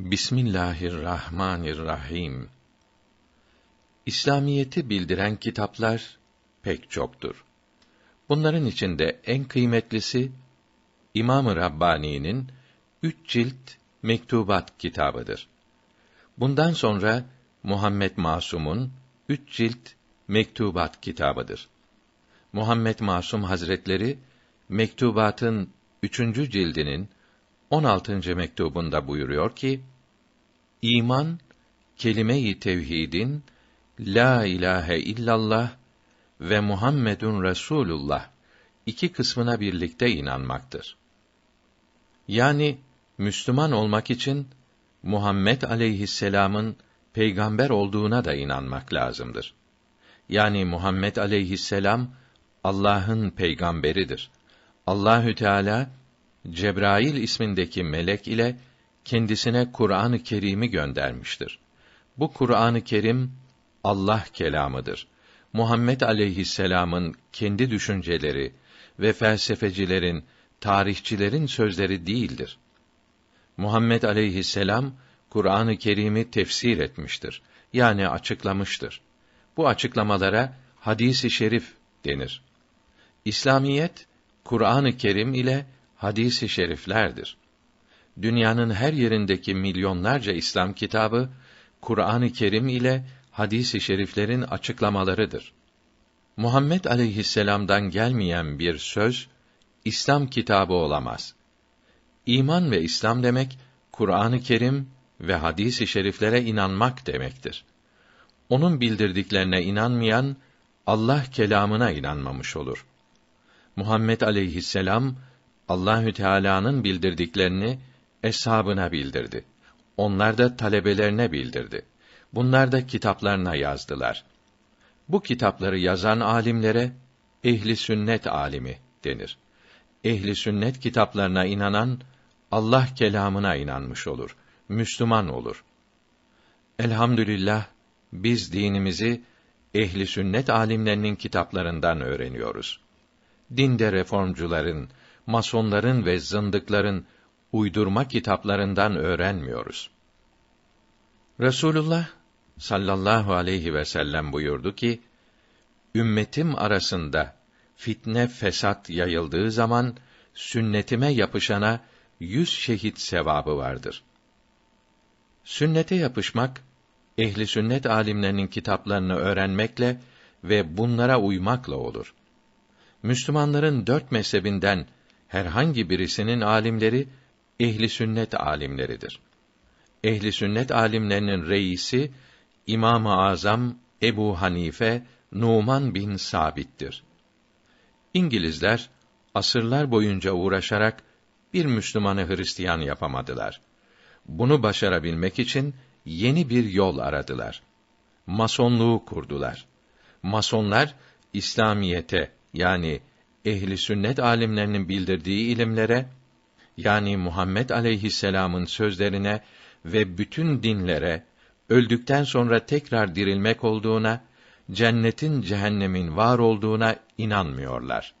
Bismillahirrahmanirrahim. İslamiyeti bildiren kitaplar pek çoktur. Bunların içinde en kıymetlisi İmam-ı Rabbani'nin üç cilt mektubat kitabıdır. Bundan sonra Muhammed Masum'un üç cilt mektubat kitabıdır. Muhammed Masum Hazretleri mektubatın üçüncü cildinin 16. mektubunda buyuruyor ki: İman kelime-i tevhidin la ilahe illallah ve Muhammedun Resulullah iki kısmına birlikte inanmaktır. Yani Müslüman olmak için Muhammed aleyhisselam'ın peygamber olduğuna da inanmak lazımdır. Yani Muhammed aleyhisselam Allah'ın peygamberidir. Allahü Teala Cebrail ismindeki melek ile kendisine Kur'an-ı Kerim'i göndermiştir. Bu Kur'an-ı Kerim Allah kelamıdır. Muhammed aleyhisselam'ın kendi düşünceleri ve felsefecilerin, tarihçilerin sözleri değildir. Muhammed aleyhisselam Kur'an-ı Kerim'i tefsir etmiştir. Yani açıklamıştır. Bu açıklamalara hadisi şerif denir. İslamiyet Kur'an-ı Kerim ile hadisi şeriflerdir. Dünyanın her yerindeki milyonlarca İslam kitabı Kur'an-ı Kerim ile hadisi şeriflerin açıklamalarıdır. Muhammed aleyhisselam'dan gelmeyen bir söz İslam kitabı olamaz. İman ve İslam demek Kur'an-ı Kerim ve hadis-i şeriflere inanmak demektir. Onun bildirdiklerine inanmayan Allah kelamına inanmamış olur. Muhammed aleyhisselam Allahü Teala'nın bildirdiklerini eshabına bildirdi. Onlar da talebelerine bildirdi. Bunlar da kitaplarına yazdılar. Bu kitapları yazan alimlere ehli sünnet alimi denir. Ehli sünnet kitaplarına inanan Allah kelamına inanmış olur. Müslüman olur. Elhamdülillah biz dinimizi ehli sünnet alimlerinin kitaplarından öğreniyoruz. Dinde reformcuların, masonların ve zındıkların uydurma kitaplarından öğrenmiyoruz. Resulullah sallallahu aleyhi ve sellem buyurdu ki: Ümmetim arasında fitne fesat yayıldığı zaman sünnetime yapışana yüz şehit sevabı vardır. Sünnete yapışmak ehli sünnet alimlerinin kitaplarını öğrenmekle ve bunlara uymakla olur. Müslümanların dört mezhebinden herhangi birisinin alimleri ehli sünnet alimleridir. Ehli sünnet alimlerinin reisi İmam-ı Azam Ebu Hanife Numan bin Sabit'tir. İngilizler asırlar boyunca uğraşarak bir Müslümanı Hristiyan yapamadılar. Bunu başarabilmek için yeni bir yol aradılar. Masonluğu kurdular. Masonlar İslamiyete yani ehli sünnet alimlerinin bildirdiği ilimlere yani Muhammed aleyhisselam'ın sözlerine ve bütün dinlere öldükten sonra tekrar dirilmek olduğuna, cennetin cehennemin var olduğuna inanmıyorlar.